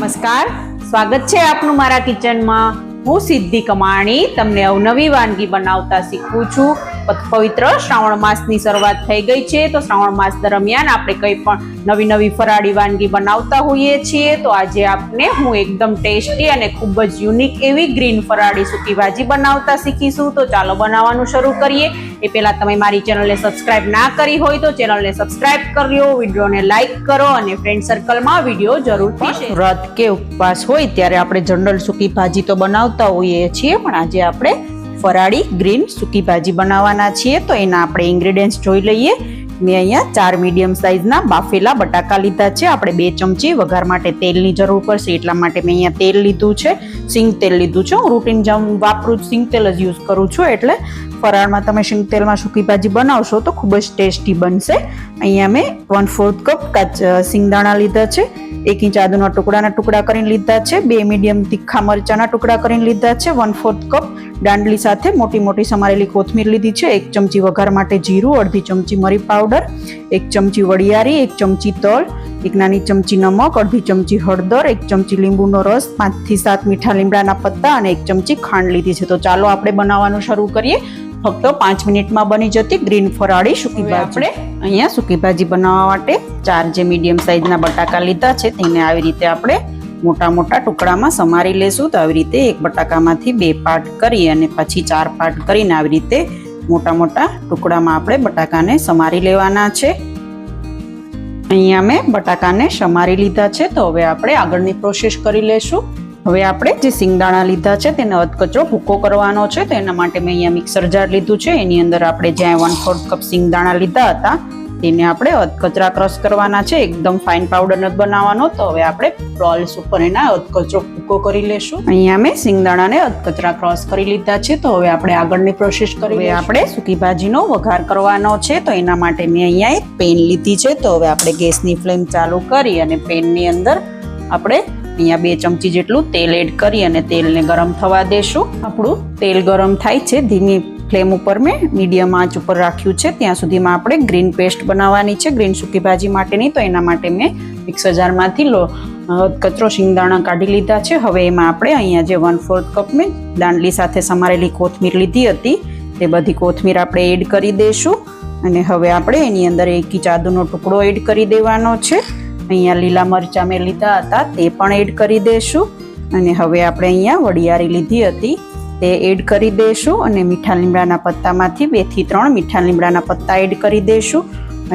નમસ્કાર. સ્વાગત છે આપનું મારા કિચનમાં. હું સિદ્ધિ કમાણી તમને અવનવી વાનગી બનાવતા શીખવું છું. પવિત્ર શ્રાવણ માસની શરૂઆત થઈ ગઈ છે, તો શ્રાવણ માસ દરમિયાન આપણે કંઈ પણ નવી નવી ફરાળી વાનગી બનાવતા હોઈએ છીએ, તો આજે આપને હું એકદમ ટેસ્ટી અને ખૂબ જ યુનિક એવી ગ્રીન ફરાળી સૂકી ભાજી બનાવતા શીખીશું. તો ચાલો બનાવવાનું શરૂ કરીએ. એ પહેલાં તમે મારી ચેનલને સબસ્ક્રાઇબ ના કરી હોય તો ચેનલને સબસ્ક્રાઇબ કર્યો વિડીયોને લાઇક કરો અને ફ્રેન્ડ સર્કલમાં વીડિયો જરૂરથી વ્રત કે ઉપવાસ હોય ત્યારે આપણે જનરલ સૂકી ભાજી તો બનાવતા હોઈએ છીએ પણ આજે આપણે ફરાળી ગ્રીન સૂકી ભાજી બનાવવાના છીએ તો એના આપણે ઇન્ગ્રેડિયન્ટ્સ જોઈ લઈએ. મેં અહીંયા ચાર મીડિયમ સાઇઝના બાફેલા બટાકા લીધા છે. આપણે બે ચમચી વઘાર માટે તેલની જરૂર પડશે એટલા માટે મેં અહીંયા તેલ લીધું છે. સિંગ તેલ લીધું છે. હું રૂટીન જમ વાપરું સિંગ તેલ જ યુઝ કરું છું એટલે ફરાળમાં તમે સિંગ તેલમાં સૂકી ભાજી બનાવશો તો ખૂબ જ ટેસ્ટી બનશે. અહીંયા મેં વન ફોર્થ કપ કાચ સિંગદાણા લીધા છે. એક ઇંચ આદુના ટુકડાના ટુકડા કરીને લીધા છે. બે મીડિયમ તીખા મરચાના ટુકડા કરીને લીધા છે. વન ફોર્થ કપ દાંડલી સાથે મોટી મોટી સમારેલી કોથમીર લીધી છે. એક ચમચી વઘાર માટે જીરું, અડધી ચમચી મરી પાવડર, એક ચમચી વડિયારી, એક ચમચી તલ, એક નાની ચમચી નમક, અડધી ચમચી હળદર, એક ચમચી લીંબુનો રસ પાંચથી સાત મીઠા લીમડાના પત્તા અને એક ચમચી ખાંડ લીધી છે. તો ચાલો આપણે બનાવવાનું શરૂ કરીએ. ફક્ત પાંચ મિનિટમાં બની જતી ગ્રીન ફરાળી સૂકી ભાજી. આપણે અહીંયા સૂકી ભાજી બનાવવા માટે ચાર જે મીડિયમ સાઇઝના બટાકા લીધા છે તેને આવી રીતે આપણે મોટા મોટા ટુકડામાં સમારી લેશું. તો આવી રીતે એક બટાકામાંથી બે પાર્ટ કરી અને પછી ચાર પાર્ટ કરીને આવી રીતે મોટા મોટા ટુકડામાં આપણે બટાકાને સમારી લેવાના છે. અહીંયા મેં બટાકાને સમારી લીધા છે. તો હવે આપણે આગળની પ્રોસેસ કરી લેશું. હવે આપણે જે સિંગદાણા લીધા છે તેને અધકચરો ભૂકો કરવાનો છે તો એના માટે મેં અહીંયા મિક્સર જાર લીધું છે. એની અંદર આપણે જ્યાં વન ફોર્થ કપ સિંગદાણા લીધા હતા તેને આપણે અધકચરા ક્રશ કરવાના છે. એકદમ ફાઇન પાવડર નથી બનાવવાનો. તો હવે આપણે રોલ્સ ઉપર એના અધકચરો ભૂકો કરી લેશું. અહીંયા મેં સિંગદાણાને અધકચરા ક્રોસ કરી લીધા છે. તો હવે આપણે આગળની પ્રોસેસ કરી આપણે સૂકી ભાજીનો વઘાર કરવાનો છે. તો એના માટે મેં અહીંયા એક પેન લીધી છે. તો હવે આપણે ગેસની ફ્લેમ ચાલુ કરી અને પેનની અંદર આપણે અહીંયા બે ચમચી જેટલું તેલ એડ કરી અને તેલને ગરમ થવા દેશું. આપણું તેલ ગરમ થાય છે. ધીમી ફ્લેમ ઉપર મેં મીડિયમ આંચ ઉપર રાખ્યું છે. ત્યાં સુધીમાં આપણે ગ્રીન પેસ્ટ બનાવવાની છે. ગ્રીન સૂકી ભાજી માટેની. તો એના માટે મેં મિક્સર જારમાંથી લો કચરો શિંગદાણા કાઢી લીધા છે. હવે એમાં આપણે અહીંયા જે વન ફોર્થ કપ મેં દાંડલી સાથે સમારેલી કોથમીર લીધી હતી. તે બધી કોથમીર આપણે એડ કરી દઈશું અને હવે આપણે એની અંદર એક ચાદુનો ટુકડો એડ કરી દેવાનો છે. અહીંયા લીલા મરચાં મેં લીધા હતા, તે પણ એડ કરી દઈશું અને હવે આપણે અહીંયા વડિયારી લીધી હતી, તે એડ કરી દઈશું અને મીઠા લીમડાના પત્તામાંથી બેથી ત્રણ મીઠા લીમડાના પત્તા એડ કરી દઈશું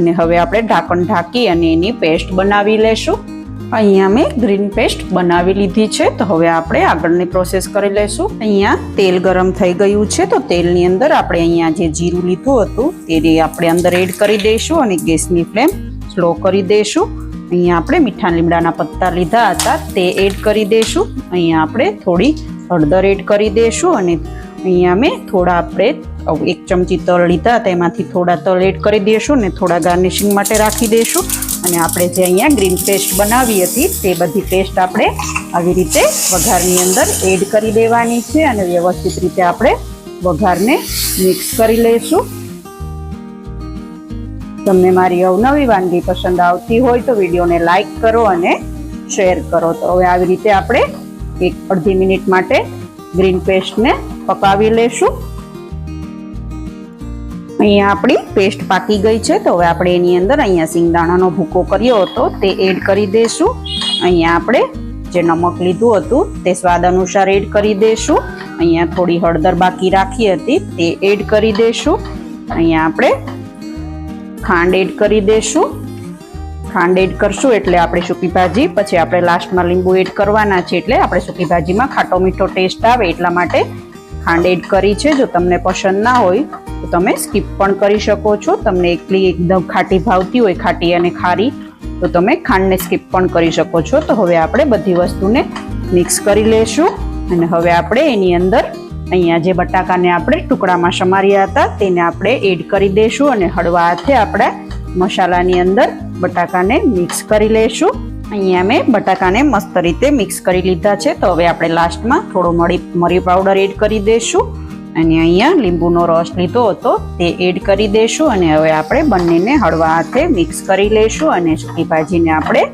અને હવે આપણે ઢાંકણ ઢાંકી અને એની પેસ્ટ બનાવી લેશું. અહીંયા મેં ગ્રીન પેસ્ટ બનાવી લીધી છે, તો હવે આપણે આગળની પ્રોસેસ કરી લઈશું અહીંયા તેલ ગરમ થઈ ગયું છે, તો તેલની અંદર આપણે અહીંયા જે જીરું લીધું હતું, તે આપણે અંદર એડ કરી દઈશું અને ગેસની ફ્લેમ સ્લો કરી દઈશું. અહીંયા આપણે મીઠા લીમડાના પત્તા લીધા હતા, તે એડ કરી દઈશું અહીંયા આપણે થોડી હળદર એડ કરી દઈશું અને અહીંયા મેં થોડા આપણે એક ચમચી તલ લીધા તેમાંથી થોડા તલ એડ કરી દઈશું અને થોડા ગાર્નિશિંગ માટે રાખી દઈશું અને આપણે જે અહીંયા ગ્રીન પેસ્ટ બનાવી હતી, તે બધી પેસ્ટ આપણે આવી રીતે વઘારની અંદર એડ કરી દેવાની છે અને વ્યવસ્થિત રીતે આપણે વઘારને મિક્સ કરી લઈશું તમને મારી અવનવી વાનગી પસંદ આવતી હોય તો વિડીયોને લાઇક કરો અને શેર કરો. તો હવે આવી રીતે આપણે એક અડધી મિનિટ માટે ગ્રીન પેસ્ટને પકાવી લેશું. અહીંયા આપણી પેસ્ટ પાકી ગઈ છે, તો હવે આપણે એની અંદર અહીંયા સિંગદાણાનો ભૂકો કર્યો હતો, તે એડ કરી દઈશું અહીંયા આપણે જે નમક લીધું હતું, તે સ્વાદ અનુસાર એડ કરી દઈશું અહીંયા થોડી હળદર બાકી રાખી હતી, તે એડ કરી દઈશું અહીંયા આપણે ખાંડ એડ કરી દઈશું ખાંડ એડ કરશું એટલે આપણે સૂકી ભાજી, પછી આપણે લાસ્ટમાં લીંબુ એડ કરવાના છે એટલે આપણે સૂકી ભાજીમાં ખાટો મીઠો ટેસ્ટ આવે એટલા માટે ખાંડ એડ કરી છે. જો તમને પસંદ ના હોય, તો તમે સ્કીપ પણ કરી શકો છો. તમને એકલી એકદમ ખાટી ભાવતી હોય, ખાટી અને ખારી, તો તમે ખાંડને સ્કીપ પણ કરી શકો છો. તો હવે આપણે બધી વસ્તુને મિક્સ કરી લેશું. અને હવે આપણે એની અંદર અહીંયા જે બટાકાને આપણે ટુકડામાં સમાર્યા હતા, તેને આપણે એડ કરી દઈશું અને હળવા હાથે આપણે મસાલાની અંદર બટાકાને મિક્સ કરી લઈશું. અહીંયા મેં બટાકાને મસ્ત રીતે મિક્સ કરી લીધા છે. તો હવે આપણે લાસ્ટમાં થોડો મરી મરી પાવડર એડ કરી દઈશું. અને અહીંયા લીંબુનો રસ લીધો હતો, તે એડ કરી દઈશું. અને હવે આપણે બંનેને હળવા હાથે મિક્સ કરી લઈશું અને સૂકી ભાજીને આપણે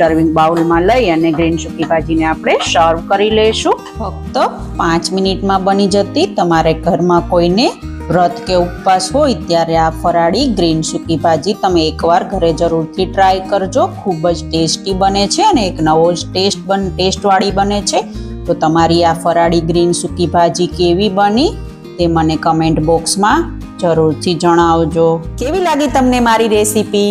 સર્વિંગ બાઉલમાં લઈ અને ગ્રીન સુકી ભાજીને આપણે સર્વ કરી લઈશું. ફક્ત પાંચ મિનિટમાં બની જતી. તમારે ઘરમાં કોઈને વ્રત કે ઉપવાસ હોય ત્યારે આ ફરાળી ગ્રીન સુકી ભાજી તમે એકવાર ઘરે જરૂરથી ટ્રાય કરજો. ખૂબ જ ટેસ્ટી બને છે અને એક નવો જ ટેસ્ટ બન, ટેસ્ટવાળી બને છે. તો તમારી આ ફરાળી ગ્રીન સુકી ભાજી કેવી બની તે મને કમેન્ટ બોક્સમાં જરૂરથી જણાવજો. કેવી લાગી તમને મારી રેસીપી